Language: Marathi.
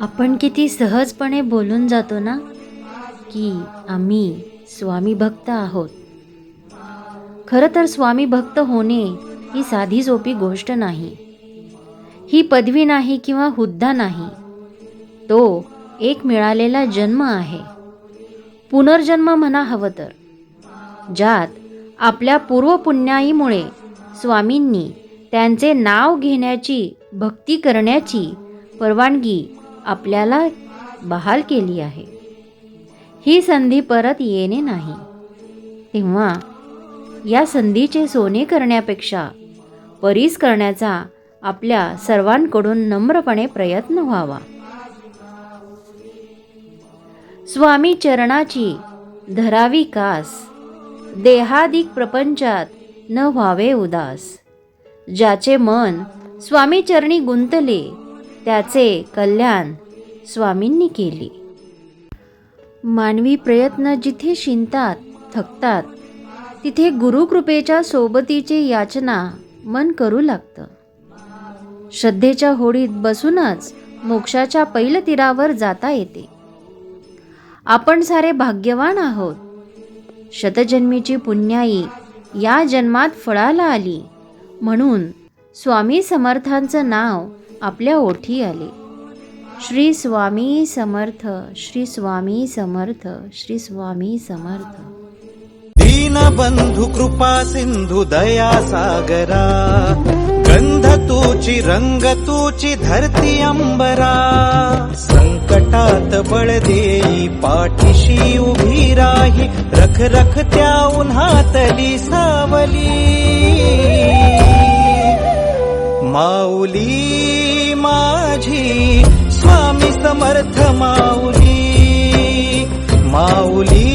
आपण किती सहजपणे बोलून जातो ना की आम्ही स्वामी भक्त आहोत. खरं तर स्वामी भक्त होणे ही साधी सोपी गोष्ट नाही. ही पदवी नाही किंवा हुद्दा नाही. तो एक मिळालेला जन्म आहे. पुनर्जन्म म्हणा हवं तर. ज्यात आपल्या पूर्वपुण्याईमुळे स्वामींनी त्यांचे नाव घेण्याची भक्ती करण्याची परवानगी आपल्याला बहाल केली आहे. ही संधी परत येणे नाही. तेव्हा या संधीचे सोने करण्यापेक्षा परीस करण्याचा आपल्या सर्वांकडून नम्रपणे प्रयत्न व्हावा. स्वामी चरणाची धरावी कास देहादिक प्रपंचात न व्हावे उदास. ज्याचे मन स्वामी चरणी गुंतले त्याचे कल्याण स्वामींनी केले. मानवी प्रयत्न जिथे शिंतात थकतात तिथे गुरुकृपेच्या सोबतीची याचना मन करू लागतं. श्रद्धेच्या होडीत बसूनच मोक्षाच्या पैलतीरावर जाता येते. आपण सारे भाग्यवान आहोत. शतजन्मीची पुण्याई या जन्मात फळाला आली म्हणून स्वामी समर्थांचं नाव आपल्या ओठी आले. श्री स्वामी समर्थ श्री स्वामी समर्थ श्री स्वामी समर्थ. दीनबंधु कृपा सिंधु दया सागरा गंध तूची रंग तूची धरती अंबरा. संकटात बळ देई पाठीशी उभी राही रख रख त्या उन्हातली सावली. माऊली माझी. स्वामी समर्थ माऊली. माऊली